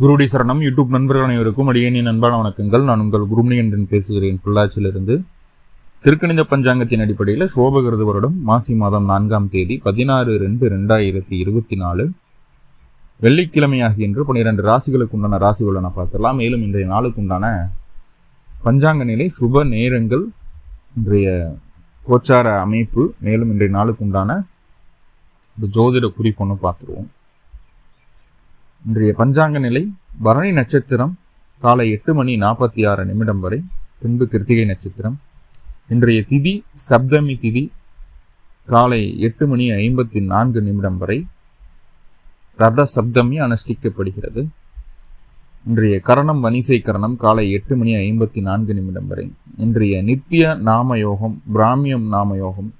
குருடி சரணம். யூடியூப் நண்பர்கள் அனைவருக்கும் அடியேனின் அன்பான வணக்கங்கள். நான் உங்கள் குருமணி என்று பேசுகிறேன். பொள்ளாச்சியிலிருந்து திருக்கணித பஞ்சாங்கத்தின் அடிப்படையில் சோபகிருத வருடம் மாசி மாதம் நான்காம் தேதி பதினாறு ரெண்டு ரெண்டாயிரத்தி இருபத்தி நாலு. வெள்ளிக்கிழமையாகிய பன்னிரண்டு ராசிகளுக்கு உண்டான ராசிகளை நான் பார்த்துடலாம். மேலும் இன்றைய நாளுக்கு உண்டான பஞ்சாங்க நிலை சுப நேரங்கள் இன்றைய கோச்சார அமைப்பு மேலும் இன்றைய நாளுக்கு உண்டான ஜோதிட குறிப்பொன்று பார்த்துருவோம். இன்றைய பஞ்சாங்க நிலை பரணி நட்சத்திரம் காலை எட்டு மணி நாற்பத்தி ஆறு நிமிடம் வரை பின்பு கிருத்திகை நட்சத்திரம். இன்றைய திதி சப்தமி திதி காலை எட்டு மணி ஐம்பத்தி நான்கு நிமிடம் வரை ரத சப்தமி அனுஷ்டிக்கப்படுகிறது. இன்றைய கரணம் வனிசை கரணம் காலை எட்டு மணி ஐம்பத்தி நான்கு நிமிடம் வரை. இன்றைய நித்திய நாமயோகம் பிராமியம் நாமயோகம்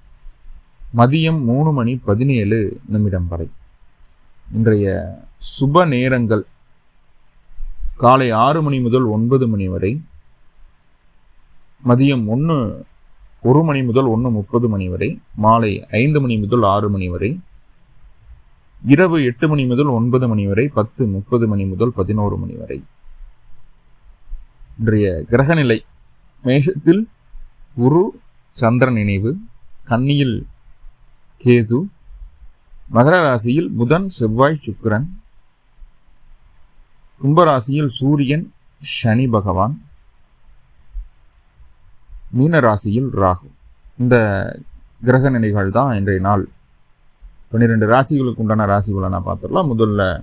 மதியம் மூணு மணி பதினேழு நிமிடம் வரை. இன்றைய சுப நேரங்கள் காலை ஆறு மணி முதல் ஒன்பது மணி வரை மதியம் ஒன்று ஒரு மணி முதல் ஒன்று முப்பது மணி வரை மாலை ஐந்து மணி முதல் ஆறு மணி வரை இரவு எட்டு மணி முதல் ஒன்பது மணி வரை பத்து முப்பது மணி முதல் பதினோரு மணி வரை. இன்றைய கிரகநிலை மேஷத்தில் குரு சந்திரன் நினைவு கன்னியில் கேது மகர ராசியில் புதன் செவ்வாய் சுக்கிரன். கும்பராசியில் சூரியன் சனி பகவான். மீன ராசியில் ராகு. இந்த கிரக நிலைகள் தான் இன்றைய நாள். பன்னிரெண்டு ராசிகளுக்கு உண்டான ராசிகளை நான் பார்த்துடலாம். முதல்ல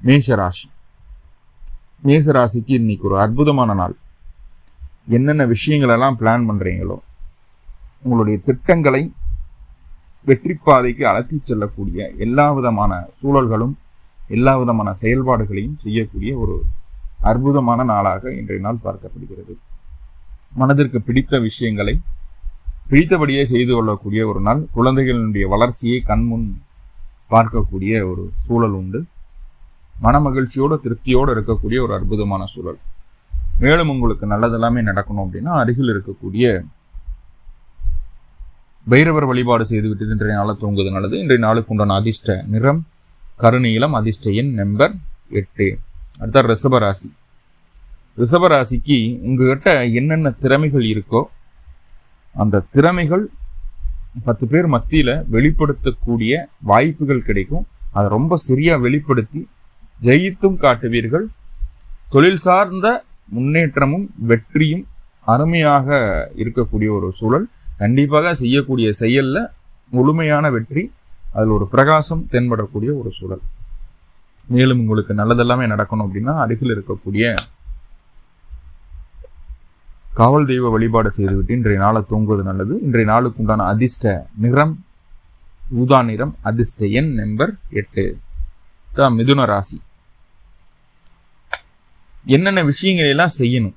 மேஷ ராசி. மேஷ ராசிக்கு இன்னைக்கு ஒரு அற்புதமான நாள். என்னென்ன விஷயங்களெல்லாம் பிளான் பண்ணுறீங்களோ உங்களுடைய திட்டங்களை வெற்றி பாதைக்கு அழைத்து செல்லக்கூடிய எல்லா விதமான சூழல்களும் எல்லா விதமான செயல்பாடுகளையும் செய்யக்கூடிய ஒரு அற்புதமான நாளாக இன்றைய நாள் பார்க்கப்படுகிறது. மனதிற்கு பிடித்த விஷயங்களை பிடித்தபடியே செய்து கொள்ளக்கூடிய ஒரு நாள் குழந்தைகளினுடைய வளர்ச்சியை கண்முன் பார்க்கக்கூடிய ஒரு சூழல் உண்டு. மன மகிழ்ச்சியோடு திருப்தியோடு இருக்கக்கூடிய ஒரு அற்புதமான சூழல். மேலும் உங்களுக்கு நல்லதெல்லாமே நடக்கணும் அப்படின்னா அருகில் இருக்கக்கூடிய பைரவர் வழிபாடு செய்துவிட்டு இன்றைய நாளை தூங்குவது நல்லது. இன்றைய நாளுக்கு உண்டான அதிர்ஷ்ட நிறம் கருணீளம் அதிர்ஷ்ட எண் நம்பர் எட்டு. அடுத்த ரிஷபராசி. ரிஷபராசிக்கு உங்ககிட்ட என்னென்ன திறமைகள் இருக்கோ அந்த திறமைகள் பத்து பேர் மத்தியில் வெளிப்படுத்தக்கூடிய வாய்ப்புகள் கிடைக்கும். அதை ரொம்ப சரியாக வெளிப்படுத்தி ஜெயித்தும் காட்டுவீர்கள். தொழில் சார்ந்த முன்னேற்றமும் வெற்றியும் அருமையாக இருக்கக்கூடிய ஒரு சூழல். கண்டிப்பாக செய்யக்கூடிய செயலில் முழுமையான வெற்றி அதில் ஒரு பிரகாசம் தென்படக்கூடிய ஒரு சூழல். மேலும் உங்களுக்கு நல்லதெல்லாமே நடக்கணும் அப்படின்னா அருகில் இருக்கக்கூடிய காவல் தெய்வ வழிபாடு செய்துவிட்டு இன்றைய நாளை தூங்குவது நல்லது. இன்றைய நாளுக்கு உண்டான அதிர்ஷ்ட நிறம் ஊதா நிறம் அதிர்ஷ்ட எண் நம்பர் எட்டு. மிதுன ராசி. என்னென்ன விஷயங்களெல்லாம் செய்யணும்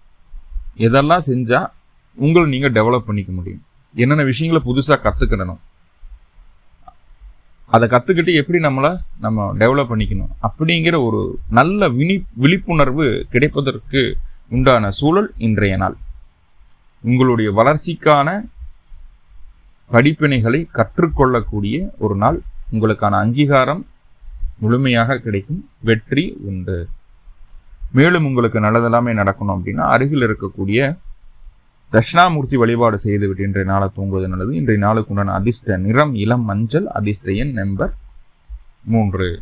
எதெல்லாம் செஞ்சால் உங்களை நீங்கள் டெவலப் பண்ணிக்க முடியும்? என்னென்ன விஷயங்களை புதுசாக கற்றுக்கணும் அதை கற்றுக்கிட்டு எப்படி நம்மளை நம்ம டெவலப் பண்ணிக்கணும். அப்படிங்கிற ஒரு நல்ல விழி விழிப்புணர்வு கிடைப்பதற்கு உண்டான சூழல் இன்றைய நாள். உங்களுடைய வளர்ச்சிக்கான படிப்பினைகளை கற்றுக்கொள்ளக்கூடிய ஒரு நாள். உங்களுக்கான அங்கீகாரம் முழுமையாக கிடைக்கும். வெற்றி உண்டு. மேலும் உங்களுக்கு நல்லதெல்லாமே நடக்கணும் அப்படின்னா அருகில் இருக்கக்கூடிய தட்சிணாமூர்த்தி வழிபாடு செய்துவிட்டு இன்றைய நாளை தூங்குவது நல்லது. இன்றைய நாளுக்கு உண்டான அதிர்ஷ்ட நிறம் இளம் மஞ்சள் அதிர்ஷ்ட எண் நம்பர் மூன்று.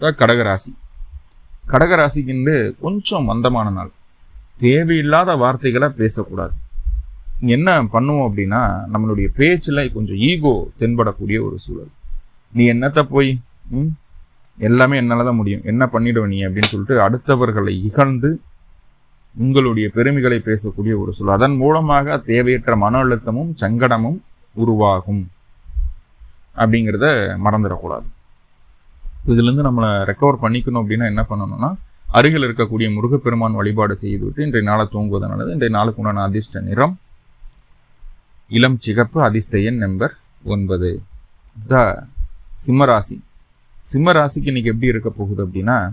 கடகராசி. கடகராசிக்கு கொஞ்சம் மந்தமான நாள். தேவையில்லாத வார்த்தைகளை பேசக்கூடாது. என்ன பண்ணுவோம் அப்படின்னா நம்மளுடைய பேச்சில் கொஞ்சம் ஈகோ தென்படக்கூடிய ஒரு சூழல். நீ என்னத்தை போய் ம்? எல்லாமே என்னால் தான் முடியும். என்ன பண்ணிடுவ நீ அப்படின்னு சொல்லிட்டு அடுத்தவர்களை இகழ்ந்து உங்களுடைய பெருமைகளை பேசக்கூடிய ஒரு சொல். அதன் மூலமாக தேவையற்ற மன அழுத்தமும் சங்கடமும் உருவாகும். அப்படிங்கிறத மறந்துடக்கூடாது. இதுலேருந்து நம்மளை ரெக்கவர் பண்ணிக்கணும் அப்படின்னா என்ன பண்ணணும்னா அருகில் இருக்கக்கூடிய முருகப்பெருமான் வழிபாடு செய்துவிட்டு இன்றைய நாளை தூங்குவதனானது இன்றைய நாளுக்கு உண்டான அதிர்ஷ்ட நிறம் இளம் சிகப்பு அதிர்ஷ்ட எண் நம்பர் ஒன்பது. த சிம்மராசி. சிம்மராசிக்கு இன்னைக்கு எப்படி இருக்க போகுது அப்படின்னா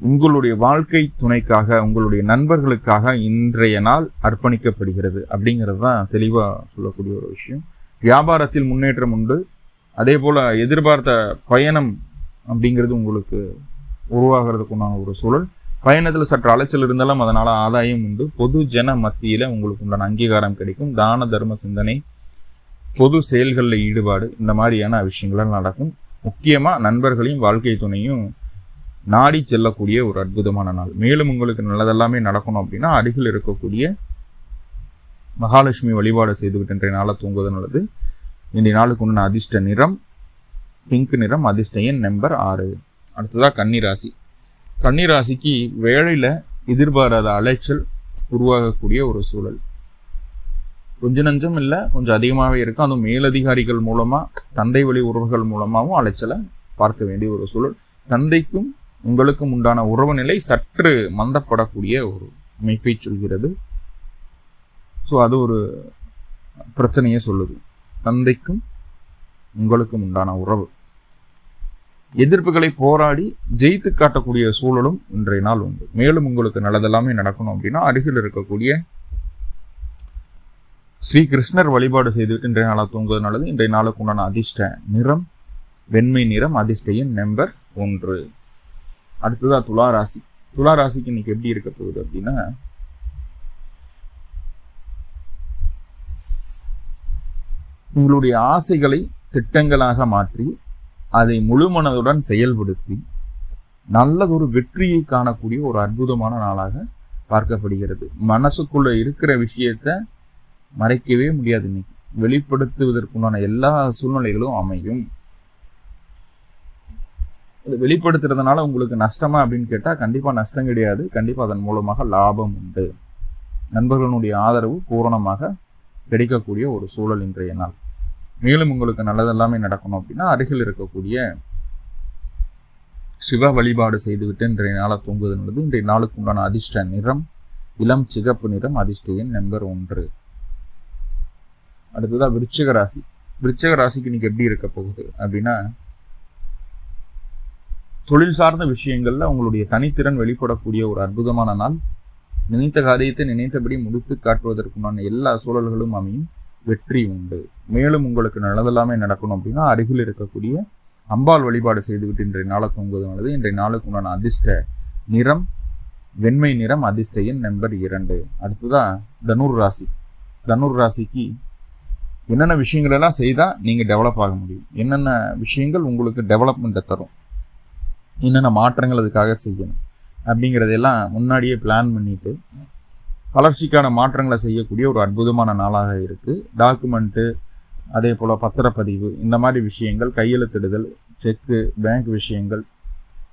உங்களுடைய வாழ்க்கை துணைக்காக உங்களுடைய நண்பர்களுக்காக இன்றைய நாள் அர்ப்பணிக்கப்படுகிறது அப்படிங்கிறது தான் தெளிவாக சொல்லக்கூடிய ஒரு விஷயம். வியாபாரத்தில் முன்னேற்றம் உண்டு. அதே போல் எதிர்பார்த்த பயணம் அப்படிங்கிறது உங்களுக்கு உருவாகிறதுக்குண்டான ஒரு சூழல். பயணத்தில் சற்று அலைச்சல் இருந்தாலும் அதனால் ஆதாயம் உண்டு. பொது ஜன மத்தியில் உங்களுக்கு உண்டான அங்கீகாரம் கிடைக்கும். தான தர்ம சிந்தனை பொது செயல்களில் ஈடுபாடு இந்த மாதிரியான விஷயங்கள்லாம் நடக்கும். முக்கியமாக நண்பர்களையும் வாழ்க்கை துணையும் நாடி செல்லக்கூடிய ஒரு அற்புதமான நாள். மேலும் உங்களுக்கு நல்லதெல்லாமே நடக்கணும் அப்படின்னா அருகில் இருக்கக்கூடிய மகாலட்சுமி வழிபாடு செய்துவிட்டு இன்றைய நாளை தூங்குவது நல்லது இன்றைய நாளுக்கு உண்டான அதிர்ஷ்ட நிறம் பிங்க் நிறம் அதிர்ஷ்ட எண் நம்பர் ஆறு. அடுத்ததாக கன்னிராசி. கன்னிராசிக்கு வேலையில் எதிர்பாராத அலைச்சல் உருவாகக்கூடிய ஒரு சூழல். கொஞ்சம் நஞ்சம் இல்லை கொஞ்சம் அதிகமாகவே இருக்கும் அதுவும் மேலதிகாரிகள் மூலமாக தந்தை வழி உறவுகள் மூலமாகவும் அலைச்சலை பார்க்க வேண்டிய ஒரு சூழல். தந்தைக்கும் உங்களுக்கும் உண்டான உறவு நிலை சற்று மந்தப்படக்கூடிய ஒரு அமைப்பை சொல்கிறது. ஸோ அது ஒரு பிரச்சனையை சொல்லுது. தந்தைக்கும் உங்களுக்கும் உண்டான உறவு. எதிர்ப்புகளை போராடி ஜெயித்து காட்டக்கூடிய சூழலும் இன்றைய நாள் உண்டு. மேலும் உங்களுக்கு நல்லதெல்லாமே நடக்கணும் அப்படின்னா அருகில் இருக்கக்கூடிய ஸ்ரீ கிருஷ்ணர் வழிபாடு செய்துவிட்டு இன்றைய நாளாக தூங்குவது நல்லது. இன்றைய நாளுக்கு உண்டான அதிர்ஷ்ட நிறம் வெண்மை நிறம் அதிர்ஷ்டையின் நம்பர் ஒன்று. அடுத்ததாக துலா ராசி. துலா ராசிக்கு இன்னைக்கு எப்படி இருக்க போகுது அப்படின்னா உங்களுடைய ஆசைகளை திட்டங்களாக மாற்றி அதை முழுமனதுடன் செயல்படுத்தி நல்லதொரு வெற்றியை காணக்கூடிய ஒரு அற்புதமான நாளாக பார்க்கப்படுகிறது. மனசுக்குள்ள இருக்கிற விஷயத்த மறைக்கவே முடியாது இன்னைக்கு. வெளிப்படுத்துவதற்குண்டான எல்லா சூழ்நிலைகளும் அமையும். இது வெளிப்படுத்துறதுனால உங்களுக்கு நஷ்டமா அப்படின்னு கேட்டால் கண்டிப்பாக நஷ்டம் கிடையாது. கண்டிப்பாக அதன் மூலமாக லாபம் உண்டு. நண்பர்களுடைய ஆதரவு பூரணமாக கிடைக்கக்கூடிய ஒரு சூழல் இன்றைய நாள். மேலும் உங்களுக்கு நல்லதெல்லாமே நடக்கணும் அப்படின்னா அருகில் இருக்கக்கூடிய சிவ வழிபாடு செய்துவிட்டு இன்றைய நாளை தூங்குவது நல்லது இன்றைய நாளுக்கு உண்டான அதிர்ஷ்ட நிறம் இளம் சிகப்பு நிறம் அதிர்ஷ்ட எண் நம்பர் ஒன்று. அடுத்ததாக விருச்சிக ராசி. விருச்சிக ராசிக்கு இன்னைக்கு எப்படி இருக்க போகுது அப்படின்னா தொழில் சார்ந்த விஷயங்களில் உங்களுடைய தனித்திறன் வெளிப்படக்கூடிய ஒரு அற்புதமான நாள். நினைத்த காரியத்தை நினைத்தபடி முடித்து காட்டுவதற்குண்டான எல்லா சூழல்களும் அமையும். வெற்றி உண்டு. மேலும் உங்களுக்கு நல்லதெல்லாமே நடக்கணும் அப்படின்னா அருகில் இருக்கக்கூடிய அம்பாள் வழிபாடு செய்துவிட்டு இன்றைய நாளை தூங்குவது நல்லது இன்றைய நாளுக்கு உண்டான அதிர்ஷ்ட நிறம் வெண்மை நிறம் அதிர்ஷ்ட எண் நம்பர் இரண்டு. அடுத்ததான் தனுர் ராசி. தனுர் ராசிக்கு என்னென்ன விஷயங்களெல்லாம் செய்தால் நீங்கள் டெவலப் ஆக முடியும். என்னென்ன விஷயங்கள் உங்களுக்கு டெவலப்மெண்ட்டை தரும். என்னென்ன மாற்றங்கள் அதுக்காக செய்யணும் அப்படிங்கிறதெல்லாம் முன்னாடியே பிளான் பண்ணிவிட்டு வளர்ச்சிக்கான மாற்றங்களை செய்யக்கூடிய ஒரு அற்புதமான நாளாக இருக்குது டாக்குமெண்ட்டு அதே போல் பத்திரப்பதிவு இந்த மாதிரி விஷயங்கள் கையெழுத்திடுதல் செக்கு பேங்க் விஷயங்கள்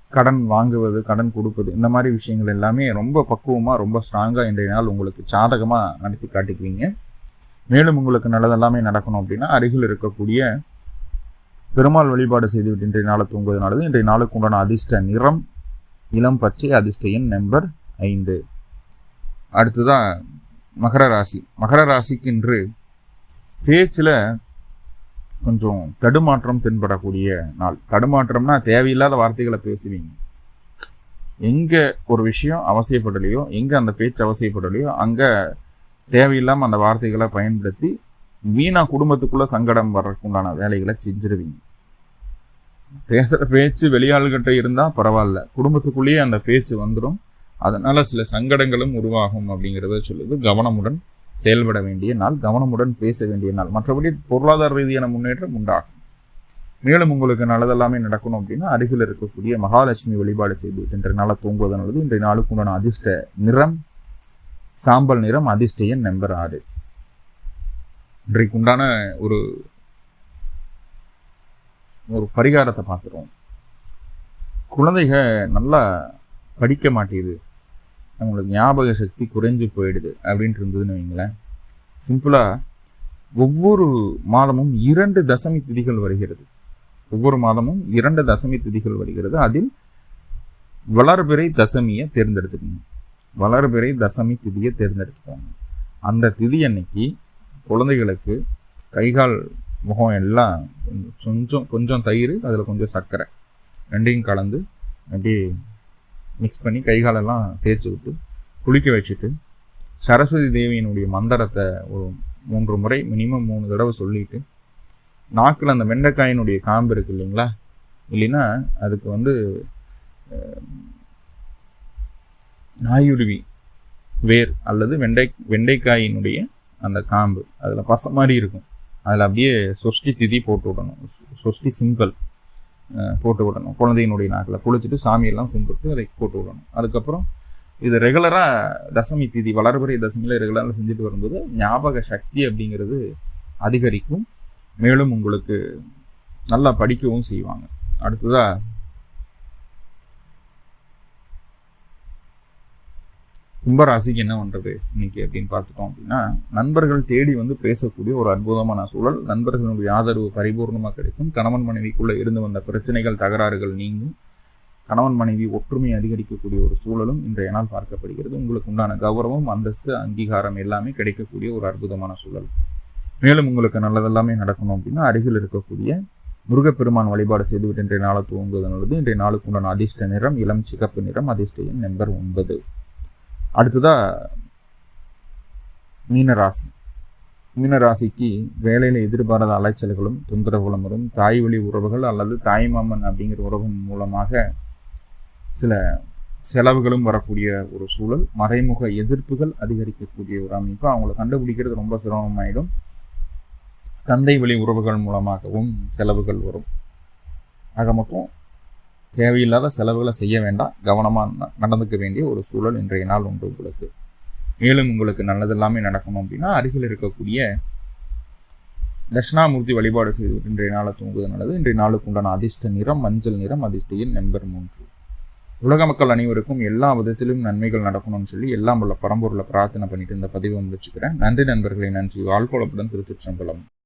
கடன் வாங்குவது கடன் கொடுப்பது இந்த மாதிரி விஷயங்கள் எல்லாமே ரொம்ப பக்குவமாக ரொம்ப ஸ்ட்ராங்காக இன்றைய நாள் உங்களுக்கு சாதகமாக நடத்தி காட்டிக்குவீங்க. மேலும் உங்களுக்கு நல்லதெல்லாமே நடக்கணும் அப்படின்னா அருகில் இருக்கக்கூடிய பெருமாள் வழிபாடு செய்துவிட்டு இன்றைய நாளை தூங்குவது நல்லது இன்றைய நாளுக்கு உண்டான அதிர்ஷ்ட நிறம் இளம் பச்சை அதிர்ஷ்ட எண் நம்பர் ஐந்து. அடுத்ததான் மகர ராசி. மகர ராசிக்கு இன்று பேச்சில் கொஞ்சம் தடுமாற்றம் தென்படக்கூடிய நாள். தடுமாற்றம்னா தேவையில்லாத வார்த்தைகளை பேசுவீங்க. எங்கே ஒரு விஷயம் அவசியப்படலையோ எங்கே அந்த பேச்சு அவசியப்படலையோ அங்கே தேவையில்லாமல் அந்த வார்த்தைகளை பயன்படுத்தி வீணாக குடும்பத்துக்குள்ளே சங்கடம் வர்றதுக்குண்டான வேலைகளை செஞ்சிருவீங்க. பேசுகிற பேச்சு வெளியாள்கிட்ட இருந்தால் பரவாயில்ல. குடும்பத்துக்குள்ளேயே அந்த பேச்சு வந்துடும் அதனால் சில சங்கடங்களும் உருவாகும் அப்படிங்கிறத சொல்லுது. கவனமுடன் செயல்பட வேண்டிய நாள் கவனமுடன் பேச வேண்டிய நாள். மற்றபடி பொருளாதார ரீதியான முன்னேற்றம் உண்டாகும். மேலும் உங்களுக்கு நல்லதெல்லாமே நடக்கணும் அப்படின்னா அருகில் இருக்கக்கூடிய மகாலட்சுமி வழிபாடு செய்து இன்றைய நாளை தூங்குவது நல்லது இன்றைய நாளுக்கு உண்டான அதிர்ஷ்ட நிறம் சாம்பல் நிறம் அதிர்ஷ்ட எண் நம்பர் ஆறு. இன்றைக்கு உண்டான ஒரு ஒரு பரிகாரத்தை பார்த்துருவோம். குழந்தைக நல்லா படிக்க மாட்டேது அவங்களுக்கு ஞாபக சக்தி குறைஞ்சு போயிடுது அப்படின்ட்டு இருந்ததுன்னு வைங்களேன். சிம்பிளாக ஒவ்வொரு மாதமும் இரண்டு தசமி திதிகள் வருகிறது. ஒவ்வொரு மாதமும் இரண்டு தசமி திதிகள் வருகிறது. அதில் வளர்பிறை தசமியை தேர்ந்தெடுத்துக்கணும். வளர்பிறை தசமி திதியை தேர்ந்தெடுத்துக்கோங்க அந்த திதி அன்னைக்கு குழந்தைகளுக்கு கைகால் முகம் எல்லாம் கொஞ்சம் கொஞ்சம் தயிர் அதில் கொஞ்சம் சர்க்கரை. ரெண்டையும் கலந்து அப்படியே மிக்ஸ் பண்ணி கைகாலெல்லாம் தேய்ச்சி விட்டு குளிக்க வச்சுட்டு சரஸ்வதி தேவியினுடைய மந்திரத்தை ஒரு மூன்று முறை மினிமம் மூணு தடவை சொல்லிட்டு நாக்கில் அந்த வெண்டைக்காயினுடைய காம்பு இருக்குது இல்லைங்களா? இல்லைன்னா அதுக்கு வந்து நாயுருவி வேர் அல்லது வெண்டை வெண்டைக்காயினுடைய அந்த காம்பு. அதில் பசை மாதிரி இருக்கும். அதில் அப்படியே சொஷ்டி திதி போட்டு விடணும். சொ- சொஷ்டி சிம்பிள் போட்டு விடணும். குழந்தையினுடைய நாக்கில் குளிச்சுட்டு சாமியெல்லாம் கும்பிட்டு அதை போட்டு விடணும். அதுக்கப்புறம் இது ரெகுலராக தசமி திதி வளர்பறை தசமியில் ரெகுலராக செஞ்சுட்டு வரும்போது ஞாபக சக்தி அப்படிங்கிறது அதிகரிக்கும். மேலும் உங்களுக்கு நல்லா படிக்கவும் செய்வாங்க. அடுத்ததாக கும்பராசிக்கு என்ன பண்ணுறது இன்னைக்கு அப்படின்னு பார்த்துட்டோம் அப்படின்னா நண்பர்கள் தேடி வந்து பேசக்கூடிய ஒரு அற்புதமான சூழல். நண்பர்களுடைய ஆதரவு பரிபூர்ணமாக கிடைக்கும். கணவன் மனைவிக்குள்ளே இருந்து வந்த பிரச்சனைகள் தகராறுகள் நீங்கும். கணவன் மனைவி ஒற்றுமை அதிகரிக்கக்கூடிய ஒரு சூழலும் இன்றைய நாள் பார்க்கப்படுகிறது. உங்களுக்கு உண்டான கௌரவம் அந்தஸ்து அங்கீகாரம் எல்லாமே கிடைக்கக்கூடிய ஒரு அற்புதமான சூழல். மேலும் உங்களுக்கு நல்லதெல்லாமே நடக்கணும் அப்படின்னா அருகில் இருக்கக்கூடிய முருகப்பெருமான் வழிபாடு செய்துவிட்டு இன்றைய நாளை துவங்குவது நல்லது. இன்றைய நாளுக்கு உண்டான அதிர்ஷ்ட நிறம் இளம் சிகப்பு நிறம் அதிர்ஷ்ட எண் நம்பர் ஒன்பது. அடுத்ததாக மீனராசி. மீனராசிக்கு வேலையில் எதிர்பாராத அலைச்சல்களும் தொந்தரவுகளும் வரும் தாய் வழி உறவுகள் அல்லது தாய்மாமன் அப்படிங்கிற உறவு மூலமாக சில செலவுகளும் வரக்கூடிய ஒரு சூழல். மறைமுக எதிர்ப்புகள் அதிகரிக்கக்கூடிய ஒரு அமைப்பு. அவங்கள கண்டுபிடிக்கிறது ரொம்ப சிரமமாயிடும். தந்தை வழி உறவுகள் மூலமாகவும் செலவுகள் வரும். ஆக மொத்தம் தேவையில்லாத செலவுகளை செய்ய வேண்டாம். கவனமாக நடந்துக்க வேண்டிய ஒரு சூழல் இன்றைய நாள் உண்டு உங்களுக்கு. மேலும் உங்களுக்கு நல்லது எல்லாமே நடக்கணும் அப்படின்னா அருகில் இருக்கக்கூடிய தட்சிணாமூர்த்தி வழிபாடு செய்து இன்றைய நாளை தூங்குவது நல்லது. இன்றைய நாளுக்கு உண்டான அதிர்ஷ்ட நிறம் மஞ்சள் நிறம் அதிர்ஷ்டியின் நம்பர் மூன்று. உலக மக்கள் அனைவருக்கும் எல்லா விதத்திலும் நன்மைகள் நடக்கணும்னு சொல்லி எல்லாம் உள்ள பரம்பொருளை பிரார்த்தனை பண்ணிட்டு இந்த பதிவை முடிச்சுக்கிறேன். நன்றி நண்பர்களை. நன்றி. வாழ்கோளப்புடன் திருச்சிற்றம்பலம்.